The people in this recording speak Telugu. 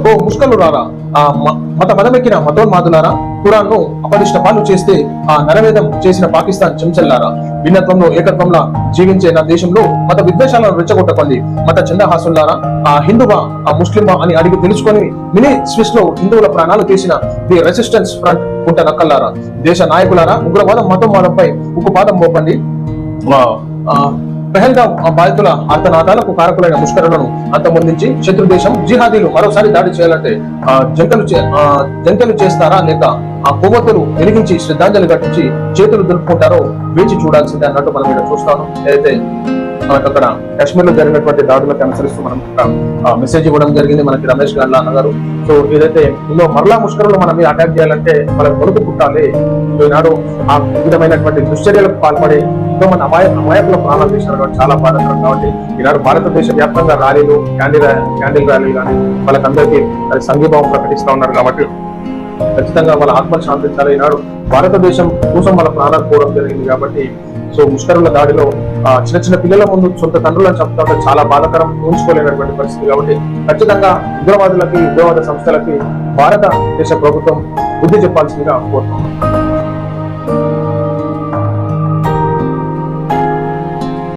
ఓ ముష్కలు రారా ఆ మత మదమెక్కిన మతోన్మాదులారా ఖురాన్ను అపదిష్ట పాలు చేస్తే ఆ నరవేదం చేసిన పాకిస్తాన్ చెంచల్లారా. భిన్నత్వంలో ఏకత్వంలో జీవించే నా దేశంలో మత విద్వేషాలను రెచ్చగొట్టకండి. మత చందహాసుల్లారా ఆ హిందువా ఆ ముస్లిమా అని అడిగి తెలుసుకొని మినీ స్విస్లో హిందువుల ప్రాణాలు తీసిన ది రెసిస్టెన్స్ ఫ్రంట్ గుంట నక్కల్లారా దేశ నాయకులారా ఉగ్రవాదం మతంవాదంపై ఉక్కుపాదం మోపండి. ఆ, పెహల్గాం ఆ బాధితుల అర్థనాదాలకు కారకులైన ముష్కరులను అంతమొందించి శత్రు దేశం జిహాదీలు మరోసారి దాడి చేయాలంటే ఆ, జంటలు చే- చేస్తారా లేక ఆ కొవ్వొత్తులు వెలిగించి శ్రద్ధాంజలి ఘటించి చేతులు దులుపుకుంటారో వేచి చూడాల్సిందే అన్నట్టు మనం ఇక్కడ చూస్తాను. అయితే మనకు అక్కడ కాశ్మీర్లో జరిగినటువంటి దాడులకు అనుసరిస్తూ మనం మెసేజ్ ఇవ్వడం జరిగింది మనకి రమేష్ గారు అన్నగారు సో ఏదైతే ఇందులో మరలా ముష్కరులు మనం అటాక్ చేయాలంటే మనం కొడుకు పుట్టాలి. ఈనాడు ఆ విధమైనటువంటి దుశ్చర్యలకు పాల్పడి ఎంతో మంది అమాయ అమాయకుల ప్రాణాలు తీసినారు కాబట్టి చాలా బాధాకరం. కాబట్టి ఈనాడు భారతదేశ వ్యాప్తంగా ర్యాలీలు క్యాండిల్ క్యాండిల్ ర్యాలీలు కానీ వాళ్ళకందరికీ సంఘీభావం ప్రకటిస్తూ ఉన్నారు కాబట్టి ఖచ్చితంగా వాళ్ళ ఆత్మ శాంతించాలి. ఈనాడు భారతదేశం కోసం వాళ్ళ ప్రాణాలు పోవడం జరిగింది కాబట్టి సో ముష్కరుల దాడిలో ఆ, చిన్న చిన్న పిల్లల ముందు సొంత తండ్రులను చంపుతా చాలా బాధాకరం ఊహించుకోలేనటువంటి పరిస్థితి కాబట్టి ఖచ్చితంగా ఉగ్రవాదులకి ఉగ్రవాద సంస్థలకి భారతదేశ ప్రభుత్వం బుద్ధి చెప్పాల్సిందిగా కోరుతున్నాం.